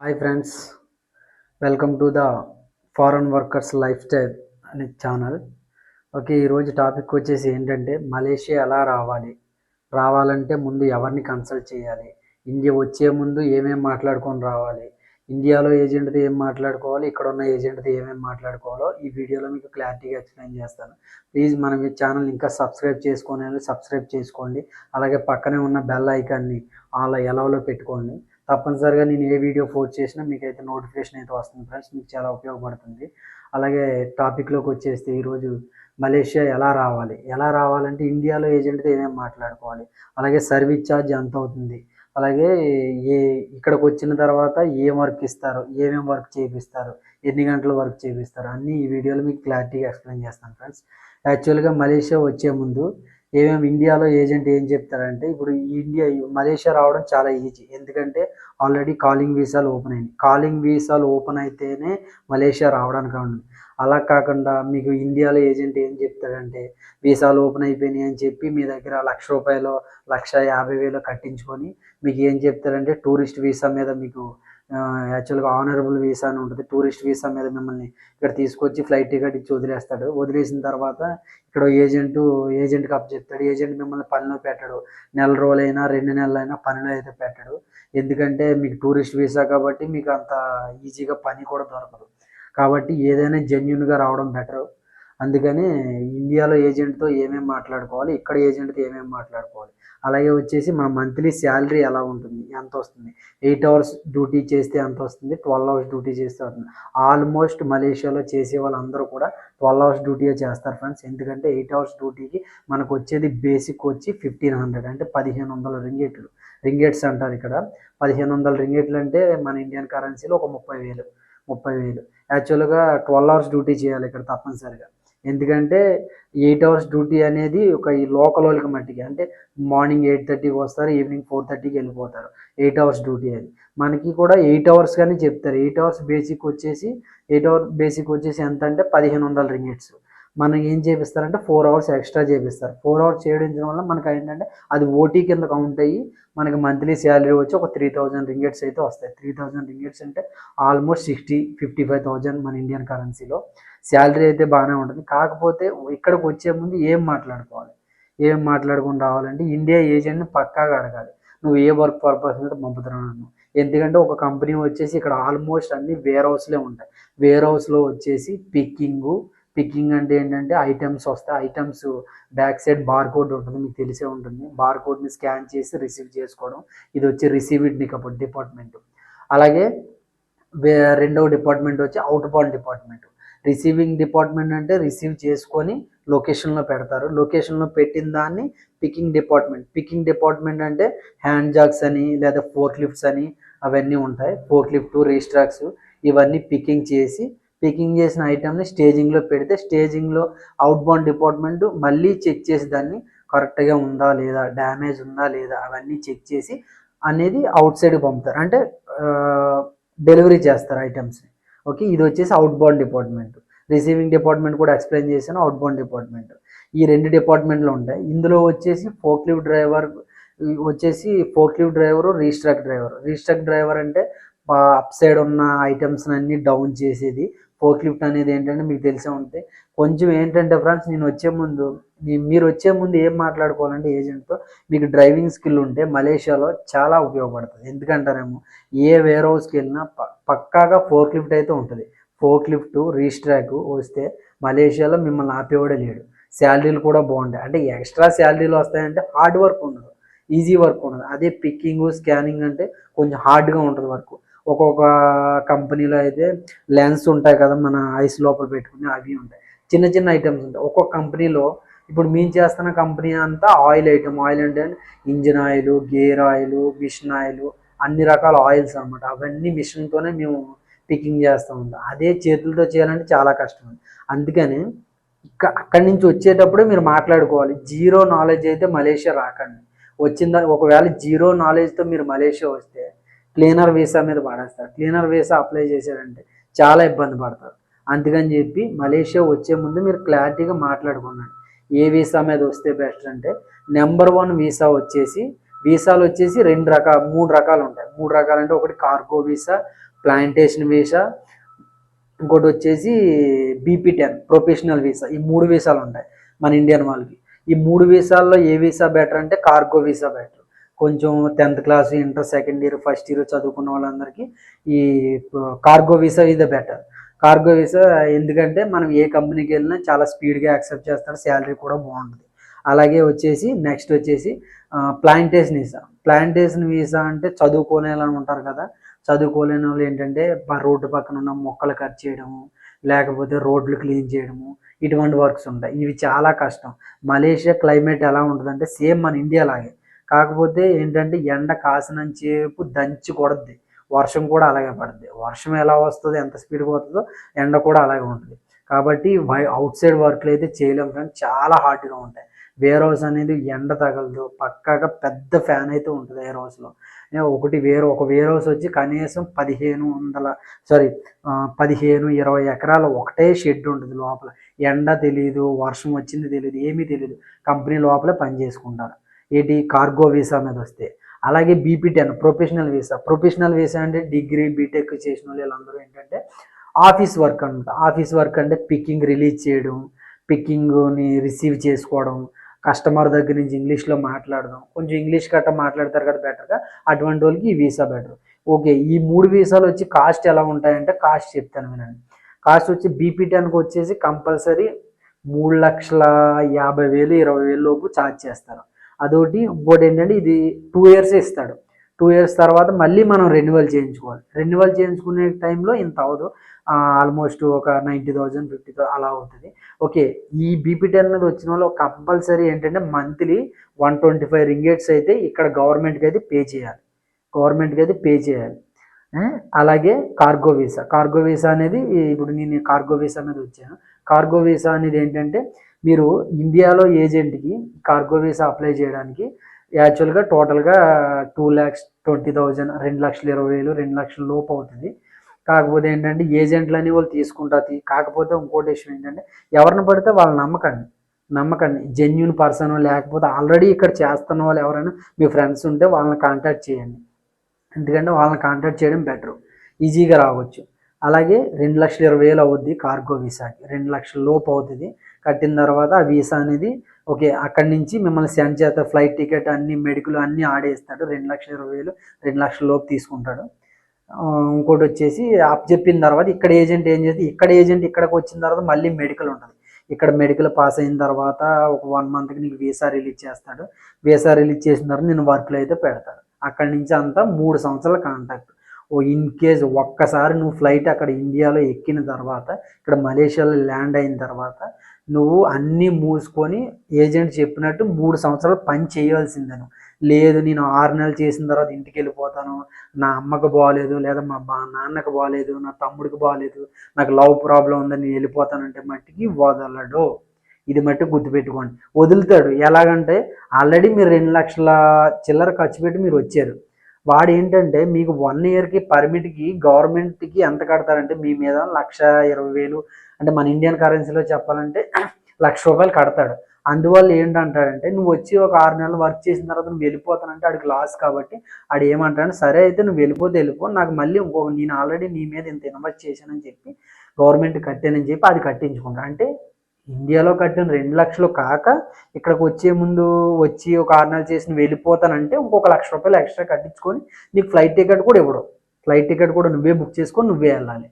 Hi friends welcome to the foreign workers life style అనే channel okay ఈరోజు topic వచ్చేసి ఏంటంటే మలేషియా ఎలా రావాలి? రావాలంటే ముందు ఎవరిని కన్సల్ట్ చేయాలి? ఇండియా వచ్చే ముందు ఏమేమి మాట్లాడుకొని రావాలి? ఇండియాలో ఏజెంట్తో ఏం మాట్లాడుకోవాలి? ఇక్కడ ఉన్న ఏజెంట్తో ఏమేమి మాట్లాడుకోవాలో ఈ వీడియోలో మీకు క్లారిటీగా ఎక్స్ప్లెయిన్ చేస్తాను. ప్లీజ్ మనం ఈ ఛానల్ ఇంకా సబ్స్క్రైబ్ చేసుకొని సబ్స్క్రైబ్ చేసుకోండి. అలాగే పక్కనే ఉన్న బెల్ ఐకాన్ని అలా ఎలవలో పెట్టుకోండి. తప్పనిసరిగా నేను ఏ వీడియో పోస్ట్ చేసినా మీకైతే నోటిఫికేషన్ అయితే వస్తుంది ఫ్రెండ్స్ మీకు చాలా ఉపయోగపడుతుంది. అలాగే టాపిక్లోకి వచ్చేస్తే ఈరోజు మలేషియా ఎలా రావాలి? ఎలా రావాలంటే ఇండియాలో ఏజెంట్తో ఏమేమి మాట్లాడుకోవాలి? అలాగే సర్వీస్ ఛార్జ్ ఎంత అవుతుంది? అలాగే ఏ ఇక్కడికి వచ్చిన తర్వాత ఏం వర్క్ ఇస్తారు? ఏమేమి వర్క్ చేపిస్తారు? ఎన్ని గంటలు వర్క్ చేపిస్తారు? అన్నీ ఈ వీడియోలో మీకు క్లారిటీగా ఎక్స్ప్లెయిన్ చేస్తాను ఫ్రెండ్స్ యాక్చువల్గా మలేషియా వచ్చే ముందు ఏమేమి ఇండియాలో ఏజెంట్ ఏం చెప్తారంటే ఇప్పుడు ఈ ఇండియా మలేషియా రావడం చాలా ఈజీ. ఎందుకంటే ఆల్రెడీ కాలింగ్ వీసాలు ఓపెన్ అయినాయి. కాలింగ్ వీసాలు ఓపెన్ అయితేనే మలేషియా రావడానికి ఉంటుంది. అలా కాకుండా మీకు ఇండియాలో ఏజెంట్ ఏం చెప్తాడంటే వీసాలు ఓపెన్ అయిపోయినాయి అని చెప్పి మీ దగ్గర లక్ష రూపాయలు లక్ష యాభై వేలు కట్టించుకొని మీకు ఏం చెప్తారంటే టూరిస్ట్ వీసా మీద మీకు యాక్చువల్గా ఆనరబుల్ వీసా అని ఉంటుంది. టూరిస్ట్ వీసా మీద మిమ్మల్ని ఇక్కడ తీసుకొచ్చి ఫ్లైట్ టికెట్ ఇచ్చి వదిలేస్తాడు. వదిలేసిన తర్వాత ఇక్కడ ఏజెంట్ ఏజెంట్కి అప్ చెప్తాడు ఏజెంట్ మిమ్మల్ని పనిలో పెట్టాడు. నెల రోజులైనా రెండు నెలలైనా పనిలో అయితే పెట్టాడు. ఎందుకంటే మీకు టూరిస్ట్ వీసా కాబట్టి మీకు అంత ఈజీగా పని కూడా దొరకదు. కాబట్టి ఏదైనా జెన్యున్గా రావడం బెటర్ అందుకని ఇండియాలో ఏజెంట్తో ఏమేమి మాట్లాడుకోవాలి ఇక్కడ ఏజెంట్తో ఏమేమి మాట్లాడుకోవాలి. అలాగే వచ్చేసి మన మంత్లీ శాలరీ ఎలా ఉంటుంది ఎంత వస్తుంది ఎయిట్ అవర్స్ డ్యూటీ చేస్తే ఎంత వస్తుంది ట్వెల్వ్ అవర్స్ డ్యూటీ చేస్తే వస్తుంది. ఆల్మోస్ట్ మలేషియాలో చేసే వాళ్ళందరూ కూడా ట్వెల్వ్ అవర్స్ డ్యూటీయే చేస్తారు ఫ్రెండ్స్. ఎందుకంటే ఎయిట్ అవర్స్ డ్యూటీకి మనకు వచ్చేది బేసిక్ వచ్చి ఫిఫ్టీన్ హండ్రెడ్ అంటే పదిహేను వందల రింగేట్లు. రింగేట్స్ అంటారు ఇక్కడ. పదిహేను వందల రింగేట్లు అంటే మన ఇండియన్ కరెన్సీలో ఒక ముప్పై వేలు ముప్పై వేలు. యాక్చువల్గా ట్వెల్వ్ అవర్స్ డ్యూటీ చేయాలి ఇక్కడ తప్పనిసరిగా. ఎందుకంటే ఎయిట్ అవర్స్ డ్యూటీ అనేది ఒక ఈ లోకల్ వాళ్ళకి మట్టికి. అంటే మార్నింగ్ ఎయిట్ థర్టీకి వస్తారు ఈవినింగ్ ఫోర్ థర్టీకి వెళ్ళిపోతారు. ఎయిట్ అవర్స్ డ్యూటీ అది. మనకి కూడా ఎయిట్ అవర్స్ కానీ చెప్తారు. ఎయిట్ అవర్స్ బేసిక్ వచ్చేసి ఎయిట్ అవర్ బేసిక్ వచ్చేసి ఎంత అంటే పదిహేను వందల రింగెట్స్. మనం ఏం చేపిస్తారంటే ఫోర్ అవర్స్ ఎక్స్ట్రా చేపిస్తారు. ఫోర్ అవర్స్ చేయడం వల్ల మనకి ఏంటంటే అది ఓటీ కింద కౌంట్ అయ్యి మనకి మంత్లీ శాలరీ వచ్చి ఒక త్రీ థౌజండ్ రింగెట్స్ అయితే వస్తాయి. త్రీ థౌజండ్ రింగెట్స్ అంటే almost sixty fifty five thousand మన ఇండియన్ కరెన్సీలో. శాలరీ అయితే బాగానే ఉంటుంది. కాకపోతే ఇక్కడికి వచ్చే ముందు ఏం మాట్లాడుకోవాలి? ఏం మాట్లాడుకుని రావాలంటే ఇండియా ఏజెంట్ని పక్కాగా అడగాలి. నువ్వు ఏ వర్క్ పర్పస్ మీద పంపుతున్నాను ఎందుకంటే ఒక కంపెనీ వచ్చేసి ఇక్కడ ఆల్మోస్ట్ అన్ని వేర్ హౌస్లే ఉంటాయి. వేర్ హౌస్లో వచ్చేసి పిక్కింగు. పిక్కింగ్ అంటే ఏంటంటే ఐటమ్స్ వస్తాయి. Items back side bar code ఉంటుంది. మీకు తెలిసే ఉంటుంది. బార్ కోడ్ని స్కాన్ చేసి రిసీవ్ చేసుకోవడం. ఇది వచ్చి రిసీవ్ ఇట్ డిపార్ట్మెంట్. అలాగే రెండవ డిపార్ట్మెంట్ వచ్చి outbound department. Receiving department అంటే రిసీవ్ చేసుకొని లొకేషన్లో పెడతారు. లొకేషన్లో పెట్టిన దాన్ని పికింగ్ డిపార్ట్మెంట్. పికింగ్ డిపార్ట్మెంట్ అంటే హ్యాండ్ జాగ్స్ అని లేదా ఫోర్క్ లిఫ్ట్స్ అని అవన్నీ ఉంటాయి. ఫోర్క్ లిఫ్ట్ రీస్ట్రాక్స్ ఇవన్నీ పికింగ్ చేసి పికింగ్ చేసిన ఐటమ్ని స్టేజింగ్లో పెడితే స్టేజింగ్లో అవుట్ బౌండ్ డిపార్ట్మెంట్ మళ్ళీ చెక్ చేసి దాన్ని కరెక్ట్గా ఉందా లేదా డ్యామేజ్ ఉందా లేదా అవన్నీ చెక్ చేసి అనేది అవుట్ సైడ్ పంపుతారు. అంటే డెలివరీ చేస్తారు ఐటమ్స్ని ఓకే ఇది వచ్చేసి outbound department receiving department కూడా ఎక్స్ప్లెయిన్ చేశాను అవుట్ బౌండ్ డిపార్ట్మెంట్ ఈ రెండు డిపార్ట్మెంట్లు ఉంటాయి. ఇందులో వచ్చేసి ఫోక్లివ్ డ్రైవర్ వచ్చేసి forklift driver reach truck driver reach truck driver అంటే అప్ సైడ్ ఉన్న ఐటమ్స్ అన్ని డౌన్ చేసేది. ఫోక్లిఫ్ట్ అనేది ఏంటంటే మీకు తెలిసే ఉంటే. కొంచెం ఏంటంటే ఫ్రెండ్స్ నేను వచ్చే ముందు మీరు వచ్చే ముందు ఏం మాట్లాడుకోవాలంటే ఏజెంట్తో మీకు డ్రైవింగ్ స్కిల్ ఉంటే మలేషియాలో చాలా ఉపయోగపడుతుంది. ఎందుకంటారేమో ఏ వేర్ హౌస్కి వెళ్ళినా పక్కాగా ఫోర్క్ లిఫ్ట్ అయితే ఉంటుంది. ఫోర్క్ లిఫ్ట్ రీస్ట్రాక్ వస్తే మలేషియాలో మిమ్మల్ని ఆపేవాడే లేడు. శాలరీలు కూడా బాగుంటాయి. అంటే ఎక్స్ట్రా శాలరీలు వస్తాయంటే హార్డ్ వర్క్ ఉండదు. ఈజీ వర్క్ ఉండదు. అదే పిక్కింగ్ స్కానింగ్ అంటే కొంచెం హార్డ్గా ఉంటుంది వర్క్. ఒక్కొక్క కంపెనీలో అయితే లెన్స్ ఉంటాయి కదా మన ఐస్ లోపల పెట్టుకుని అవి ఉంటాయి. చిన్న చిన్న ఐటమ్స్ ఉంటాయి. ఒక్కొక్క కంపెనీలో ఇప్పుడు మేము చేస్తున్న కంపెనీ అంతా ఆయిల్ ఐటమ్ ఆయిల్ అంటే engine oil gear oil mission oil అన్ని రకాల ఆయిల్స్ అనమాట అవన్నీ మిషన్తోనే మేము పికింగ్ చేస్తూ ఉంటాం. అదే చేతులతో చేయాలంటే చాలా కష్టం. అందుకని ఇక్క అక్కడి నుంచి వచ్చేటప్పుడు మీరు మాట్లాడుకోవాలి. జీరో నాలెడ్జ్ అయితే మలేషియా రాకండి. వచ్చిందని ఒకవేళ జీరో నాలెడ్జ్తో మీరు మలేషియా వస్తే క్లీనర్ వీసా మీద పడేస్తారు. క్లీనర్ వీసా అప్లై చేశారంటే చాలా ఇబ్బంది పడతారు. అందుకని చెప్పి మలేషియా వచ్చే ముందు మీరు క్లారిటీగా మాట్లాడుకున్నాను ఏ వీసా మీద వస్తే బెస్ట్ అంటే నెంబర్ వన్ వీసా వచ్చేసి వీసాలు వచ్చేసి రెండు రకాల మూడు రకాలు ఉంటాయి. మూడు రకాలు అంటే ఒకటి కార్గో వీసా ప్లాంటేషన్ వీసా ఇంకోటి వచ్చేసి బీపీ టెన్ ప్రొఫెషనల్ వీసా. ఈ మూడు వీసాలు ఉంటాయి మన ఇండియన్ వాళ్ళకి. ఈ మూడు వీసాల్లో ఏ వీసా బెటర్ అంటే కార్గో వీసా బెటర్. కొంచెం tenth class inter second year first year చదువుకున్న వాళ్ళందరికీ ఈ కార్గో వీసా ఇది బెటర్. కార్గో వీసా ఎందుకంటే మనం ఏ కంపెనీకి వెళ్ళినా చాలా స్పీడ్గా యాక్సెప్ట్ చేస్తారు శాలరీ కూడా బాగుంటుంది. అలాగే వచ్చేసి నెక్స్ట్ వచ్చేసి ప్లాంటేషన్ వీసా. ప్లాంటేషన్ వీసా అంటే చదువుకోలే వాళ్ళని ఉంటారు కదా చదువుకోలేని వాళ్ళు ఏంటంటే రోడ్డు పక్కన ఉన్న మొక్కలు కట్ చేయడము లేకపోతే రోడ్లు క్లీన్ చేయడము ఇటువంటి వర్క్స్ ఉంటాయి. ఇవి చాలా కష్టం. మలేషియా క్లైమేట్ ఎలా ఉంటుందంటే సేమ్ మన ఇండియా లాగే. కాకపోతే ఏంటంటే ఎండ కాసినంచేపు దంచి కొడద్ది. వర్షం కూడా అలాగే పడుతుంది వర్షం ఎలా వస్తుందో ఎంత స్పీడ్గా వస్తుందో ఎండ కూడా అలాగే ఉంటుంది. కాబట్టి వై అవుట్ సైడ్ వర్క్లు అయితే చేయలేము కానీ చాలా హాట్గా ఉంటాయి. వేర్ హౌస్ అనేది ఎండ తగలదు. పక్కాగా పెద్ద ఫ్యాన్ అయితే ఉంటుంది వేర్ హౌస్లో. ఒకటి వేరు ఒక వేర్ హౌస్ వచ్చి కనీసం పదిహేను వందల సారీ పదిహేను ఇరవై ఎకరాల ఒకటే షెడ్ ఉంటుంది లోపల. ఎండ తెలియదు వర్షం వచ్చింది తెలియదు ఏమీ తెలియదు కంపెనీ లోపలే పని చేసుకుంటారు. ఏంటి? కార్గో వీసా మీద వస్తే. అలాగే BP ten professional visa professional visa అంటే డిగ్రీ బీటెక్ చేసిన వాళ్ళు వీళ్ళందరూ ఏంటంటే ఆఫీస్ వర్క్ అనమాట ఆఫీస్ వర్క్ అంటే పికింగ్ రిలీజ్ చేయడం పికింగ్ని రిసీవ్ చేసుకోవడం కస్టమర్ దగ్గర నుంచి ఇంగ్లీష్లో మాట్లాడడం. కొంచెం ఇంగ్లీష్ గట్రా మాట్లాడతారు కదా బెటర్గా అటువంటి వాళ్ళకి ఈ వీసా బెటర్ ఓకే ఈ మూడు వీసాలు వచ్చి కాస్ట్ ఎలా ఉంటాయంటే కాస్ట్ చెప్తాను వినండి. కాస్ట్ వచ్చి బీపీ టెన్కి వచ్చేసి కంపల్సరీ మూడు లక్షల యాభై వేలు ఇరవై వేలు లోపు ఛార్జ్ చేస్తారు. అదొకటి. ఇంకోటి ఏంటంటే ఇది టూ ఇయర్స్ ఇస్తాడు. టూ ఇయర్స్ తర్వాత మళ్ళీ మనం రెన్యువల్ చేయించుకోవాలి. రెన్యువల్ చేయించుకునే టైంలో ఇంత అవ్వదు. ఆల్మోస్ట్ ఒక నైంటీ థౌజండ్ ఫిఫ్టీ అలా అవుతుంది. ఓకే ఈ బీపీ టెన్ మీద వచ్చిన వాళ్ళు కంపల్సరీ ఏంటంటే monthly one twenty five ringgits అయితే ఇక్కడ గవర్నమెంట్కి అయితే పే చేయాలి. గవర్నమెంట్కి అయితే పే చేయాలి. అలాగే కార్గో వీసా కార్గో వీసా అనేది ఇప్పుడు నేను కార్గో వీసా మీద వచ్చాను. కార్గో వీసా అనేది ఏంటంటే మీరు ఇండియాలో ఏజెంట్కి కార్గో వీసా అప్లై చేయడానికి యాక్చువల్గా టోటల్గా టూ ల్యాక్స్ ట్వంటీ థౌజండ్ రెండు లక్షల ఇరవై వేలు రెండు లక్షల లోపు అవుతుంది. కాకపోతే ఏంటంటే ఏజెంట్లు అని వాళ్ళు తీసుకుంటారు కాకపోతే ఇంకోటి విషయం ఏంటంటే ఎవరిని పడితే వాళ్ళు నమ్మకండి. నమ్మకండి. జెన్యున్ పర్సన్ లేకపోతే ఆల్రెడీ ఇక్కడ చేస్తున్న వాళ్ళు ఎవరైనా మీ ఫ్రెండ్స్ ఉంటే వాళ్ళని కాంటాక్ట్ చేయండి. ఎందుకంటే వాళ్ళని కాంటాక్ట్ చేయడం బెటర్ ఈజీగా రావచ్చు. అలాగే రెండు లక్షల ఇరవై వేలు అవుద్ది కార్గో వీసాకి. రెండు లక్షల లోపు అవుతుంది. కట్టిన తర్వాత ఆ వీసా అనేది ఓకే అక్కడి నుంచి మిమ్మల్ని సెండ్ చేస్తే ఫ్లైట్ టికెట్ అన్ని మెడికల్ అన్నీ ఆడేస్తాడు. రెండు లక్షల ఇరవై వేలు రెండు లక్షల లోపు తీసుకుంటాడు. ఇంకోటి వచ్చేసి అప్ చెప్పిన తర్వాత ఇక్కడ ఏజెంట్ ఏం చేస్తే ఇక్కడ ఏజెంట్ ఇక్కడికి వచ్చిన తర్వాత మళ్ళీ మెడికల్ ఉంటుంది. ఇక్కడ మెడికల్ పాస్ అయిన తర్వాత ఒక వన్ మంత్కి నీకు వీసా రిలీజ్ చేస్తాడు. వీసా రిలీజ్ చేసిన తర్వాత నేను వర్క్లో అయితే పెడతాడు. అక్కడి నుంచి అంతా మూడు సంవత్సరాల కాంటాక్ట్ ఓ ఇన్ కేస్ ఒక్కసారి నువ్వు ఫ్లైట్ అక్కడ ఇండియాలో ఎక్కిన తర్వాత ఇక్కడ మలేషియాలో ల్యాండ్ అయిన తర్వాత నువ్వు అన్నీ మూసుకొని ఏజెంట్ చెప్పినట్టు మూడు సంవత్సరాలు పని చేయాల్సిందే నువ్వు లేదు నేను ఆరు నెలలు చేసిన తర్వాత ఇంటికి వెళ్ళిపోతాను నా అమ్మకు బాగాలేదు లేదా మా బా నాన్నకు బాగాలేదు నా తమ్ముడికి బాగాలేదు నాకు లవ్ ప్రాబ్లం ఉందని నేను వెళ్ళిపోతానంటే మట్టికి వదలడు. ఇది మట్టి గుర్తుపెట్టుకోండి. వదులుతాడు. ఎలాగంటే ఆల్రెడీ మీరు రెండు లక్షల చిల్లర ఖర్చు పెట్టి మీరు వచ్చారు. వాడు ఏంటంటే మీకు వన్ ఇయర్కి పర్మిట్కి గవర్నమెంట్కి ఎంత కడతారంటే మీ మీద లక్ష ఇరవై వేలు అంటే మన ఇండియన్ కరెన్సీలో చెప్పాలంటే లక్ష రూపాయలు కడతాడు. అందువల్ల ఏంటంటాడంటే నువ్వు వచ్చి ఒక ఆరు నెలలు వర్క్ చేసిన తర్వాత నువ్వు వెళ్ళిపోతానంటే ఆడికి లాస్ కాబట్టి ఆడు ఏమంటాడు సరే అయితే నువ్వు వెళ్ళిపోతే వెళ్ళిపో నాకు మళ్ళీ ఇంకొక నేను ఆల్రెడీ నీ మీద ఇంత ఇన్వెస్ట్ చేశానని చెప్పి గవర్నమెంట్ కట్టానని చెప్పి అది కట్టించుకుంటా అంటే ఇండియాలో కట్టిన రెండు లక్షలు కాక ఇక్కడికి వచ్చే ముందు వచ్చి ఒక ఆరు నెలలు చేసి వెళ్ళిపోతానంటే ఇంకొక లక్ష రూపాయలు ఎక్స్ట్రా కట్టించుకొని నీకు ఫ్లైట్ టికెట్ కూడా ఇవ్వడం. ఫ్లైట్ టికెట్ కూడా నువ్వే బుక్ చేసుకొని నువ్వే వెళ్ళాలి.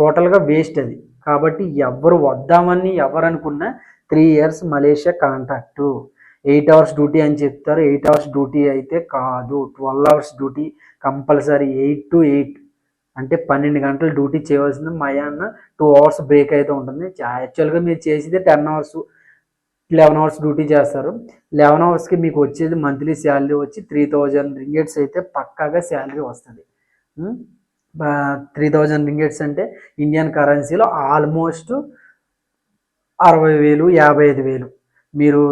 టోటల్గా వేస్ట్ అది. కాబట్టి ఎవరు వద్దామని ఎవరు అనుకున్నా three years Malaysia contract eight hours duty అని చెప్తారు. ఎయిట్ అవర్స్ డ్యూటీ అయితే కాదు. Twelve hours duty compulsory. Eight to eight. అంటే పన్నెండు గంటలు డ్యూటీ చేయవలసింది మయాన్న టూ అవర్స్ బ్రేక్ అయితే ఉంటుంది. యాక్చువల్గా మీరు చేసేది ten hours eleven hours duty చేస్తారు. లెవెన్ అవర్స్కి మీకు వచ్చేది మంత్లీ శాలరీ వచ్చి త్రీ థౌజండ్ రింగెట్స్ అయితే పక్కాగా శాలరీ వస్తుంది. త్రీ థౌజండ్ రింగెట్స్ అంటే ఇండియన్ కరెన్సీలో ఆల్మోస్ట్ అరవై వేలు యాభై ఐదు వేలు. మీరు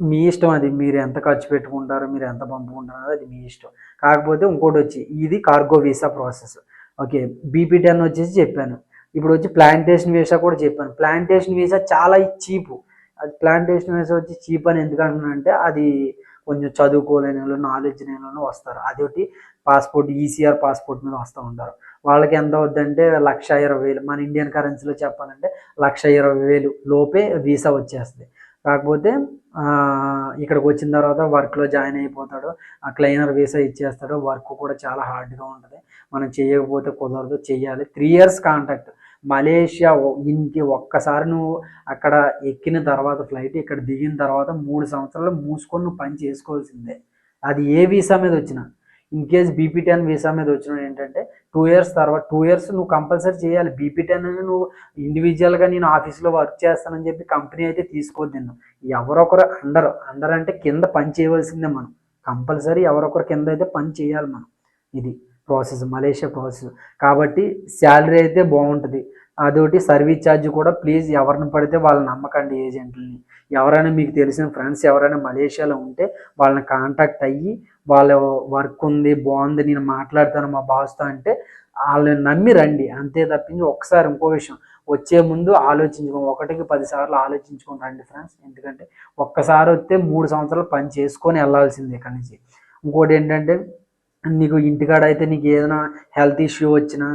మీ ఇష్టం అది. మీరు ఎంత ఖర్చు పెట్టుకుంటారు మీరు ఎంత పంపుకుంటారో అది మీ ఇష్టం. కాకపోతే ఇంకోటి వచ్చి ఇది cargo visa process. Okay BP ten వచ్చేసి చెప్పాను. ఇప్పుడు వచ్చి ప్లాంటేషన్ వీసా కూడా చెప్పాను. ప్లాంటేషన్ వీసా చాలా చీపు. అది ప్లాంటేషన్ వీసా వచ్చి చీప్ అని ఎందుకు అంటే అది కొంచెం చదువుకోలేని వాళ్ళు నాలెడ్జ్ లేని వస్తారు వస్తారు. అదొకటి పాస్పోర్ట్ ఈసీఆర్ పాస్పోర్ట్ మీద వస్తూ ఉంటారు. వాళ్ళకి ఎంత అవుద్దంటే లక్ష ఇరవై వేలు. మన ఇండియన్ కరెన్సీలో చెప్పాలంటే లక్ష ఇరవై వేలు లోపే వీసా వచ్చేస్తుంది. కాకపోతే ఇక్కడికి వచ్చిన తర్వాత వర్క్లో జాయిన్ అయిపోతాడు. ఆ క్లైనర్ వీసా ఇచ్చేస్తాడు. వర్క్ కూడా చాలా హార్డ్గా ఉంటుంది. మనం చేయకపోతే కుదరదు. చేయాలి త్రీ ఇయర్స్ కాంటాక్ట్ మలేషియా ఇంటి ఒక్కసారి నువ్వు అక్కడ ఎక్కిన తర్వాత ఫ్లైట్ ఇక్కడ దిగిన తర్వాత మూడు సంవత్సరాలు మూసుకొని నువ్వు పని చేసుకోవాల్సిందే. అది ఏ వీసా మీద వచ్చినా. In case BP ten visa మీద వచ్చిన ఏంటంటే టూ ఇయర్స్ తర్వాత టూ ఇయర్స్ నువ్వు కంపల్సరీ చేయాలి. బీపీ టెన్ అని నువ్వు ఇండివిజువల్గా నేను ఆఫీస్లో వర్క్ చేస్తానని చెప్పి కంపెనీ అయితే తీసుకోవద్దు నిన్ను. ఎవరొకరు అండర్ అండర్ అంటే కింద పని చేయవలసిందే మనం. కంపల్సరీ ఎవరొకరు కింద అయితే పని చేయాలి మనం. ఇది ప్రాసెస్ మలేషియా ప్రాసెస్ కాబట్టి శాలరీ అయితే బాగుంటుంది. అదొకటి సర్వీస్ ఛార్జ్ కూడా ప్లీజ్ ఎవరిని పడితే వాళ్ళని నమ్మకండి ఏజెంట్లని. ఎవరైనా మీకు తెలిసిన ఫ్రెండ్స్ ఎవరైనా మలేషియాలో ఉంటే వాళ్ళని కాంటాక్ట్ అయ్యి వాళ్ళ వర్క్ ఉంది బాగుంది నేను మాట్లాడతాను మా బాస్తో అంటే వాళ్ళని నమ్మి రండి. అంతే తప్పించి ఒకసారి ఇంకో విషయం వచ్చే ముందు ఆలోచించుకోండి. ఒకటికి పదిసార్లు ఆలోచించుకోండి ఆలోచించుకొని రండి ఫ్రెండ్స్. ఎందుకంటే ఒక్కసారి వస్తే మూడు సంవత్సరాలు పని చేసుకొని వెళ్ళాల్సిందే ఇక్కడి నుంచి. ఇంకోటి ఏంటంటే నీకు ఇంటికాడ అయితే నీకు ఏదైనా హెల్త్ ఇష్యూ వచ్చినా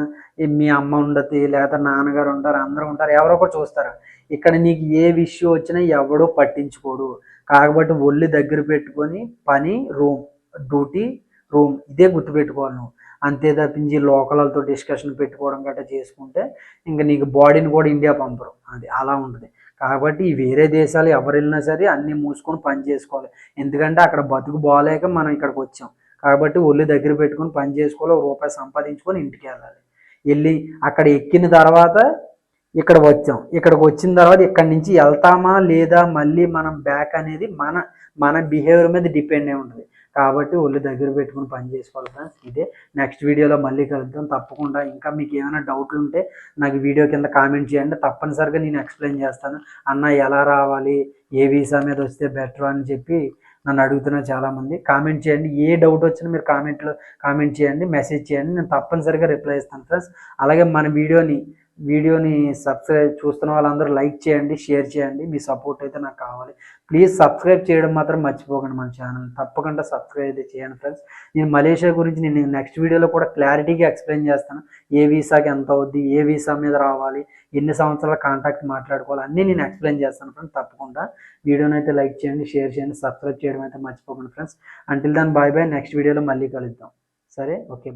మీ అమ్మ ఉండదు లేదా నాన్నగారు ఉంటారు అందరూ ఉంటారు ఎవరో ఒకరు చూస్తారు. ఇక్కడ నీకు ఏ విషయం వచ్చినా ఎవడో పట్టించుకోడు. కాబట్టి ఒళ్ళు దగ్గర పెట్టుకొని పని రూమ్ డ్యూటీ రూమ్ ఇదే గుర్తుపెట్టుకోవాలి నువ్వు. అంతే తప్పించి లోకలతో డిస్కషన్ పెట్టుకోవడం గట్రా చేసుకుంటే ఇంకా నీకు బాడీని కూడా ఇండియా పంపరు. అది అలా ఉంటుంది. కాబట్టి ఈ వేరే దేశాలు ఎవరు వెళ్ళినా సరే అన్నీ మూసుకొని పని చేసుకోవాలి. ఎందుకంటే అక్కడ బతుకు బాగాలేక మనం ఇక్కడికి వచ్చాం. కాబట్టి ఒళ్ళు దగ్గర పెట్టుకొని పని చేసుకోవాలి ఒక రూపాయి సంపాదించుకొని ఇంటికి వెళ్ళాలి. వెళ్ళి అక్కడ ఎక్కిన తర్వాత ఇక్కడ వచ్చాం. ఇక్కడికి వచ్చిన తర్వాత ఇక్కడి నుంచి వెళ్తామా లేదా మళ్ళీ మనం బ్యాక్ అనేది మన మన బిహేవియర్ మీద డిపెండ్ అయి ఉంటుంది. కాబట్టి ఒళ్ళు దగ్గర పెట్టుకుని పని చేసుకోవాలి ఫ్రెండ్స్ ఇదే నెక్స్ట్ వీడియోలో మళ్ళీ కలుద్దాం. తప్పకుండా ఇంకా మీకు ఏమైనా డౌట్లు ఉంటే నాకు వీడియో కింద కామెంట్ చేయండి. తప్పనిసరిగా నేను ఎక్స్ప్లెయిన్ చేస్తాను. అన్న ఎలా రావాలి? ఏ వీసా మీద వస్తే బెటర్ అని చెప్పి నన్ను అడుగుతున్నారు చాలామంది. కామెంట్ చేయండి. ఏ డౌట్ వచ్చినా మీరు కామెంట్లో కామెంట్ చేయండి. మెసేజ్ చేయండి. నేను తప్పనిసరిగా రిప్లై ఇస్తాను ఫ్రెండ్స్. అలాగే మన వీడియోని వీడియోని సబ్స్క్రైబ్ చూస్తున్న వాళ్ళందరూ లైక్ చేయండి షేర్ చేయండి. మీ సపోర్ట్ అయితే నాకు కావాలి. ప్లీజ్ సబ్స్క్రైబ్ చేయడం మాత్రం మర్చిపోకండి మన ఛానల్ తప్పకుండా సబ్స్క్రైబ్ అయితే చేయండి ఫ్రెండ్స్. నేను మలేషియా గురించి నేను నెక్స్ట్ వీడియోలో కూడా క్లారిటీగా ఎక్స్ప్లెయిన్ చేస్తాను. ఏ వీసాకి ఎంత అవుద్ది ఏ వీసా మీద రావాలి ఎన్ని సంవత్సరాల కాంటాక్ట్ మాట్లాడుకోవాలి అన్నీ నేను ఎక్స్ప్లెయిన్ చేస్తాను ఫ్రెండ్స్. తప్పకుండా వీడియోని అయితే లైక్ చేయండి షేర్ చేయండి సబ్స్క్రైబ్ చేయడం అయితే మర్చిపోకండి friends. Until then bye bye next వీడియోలో మళ్ళీ కలుద్దాం. సరే? Okay bye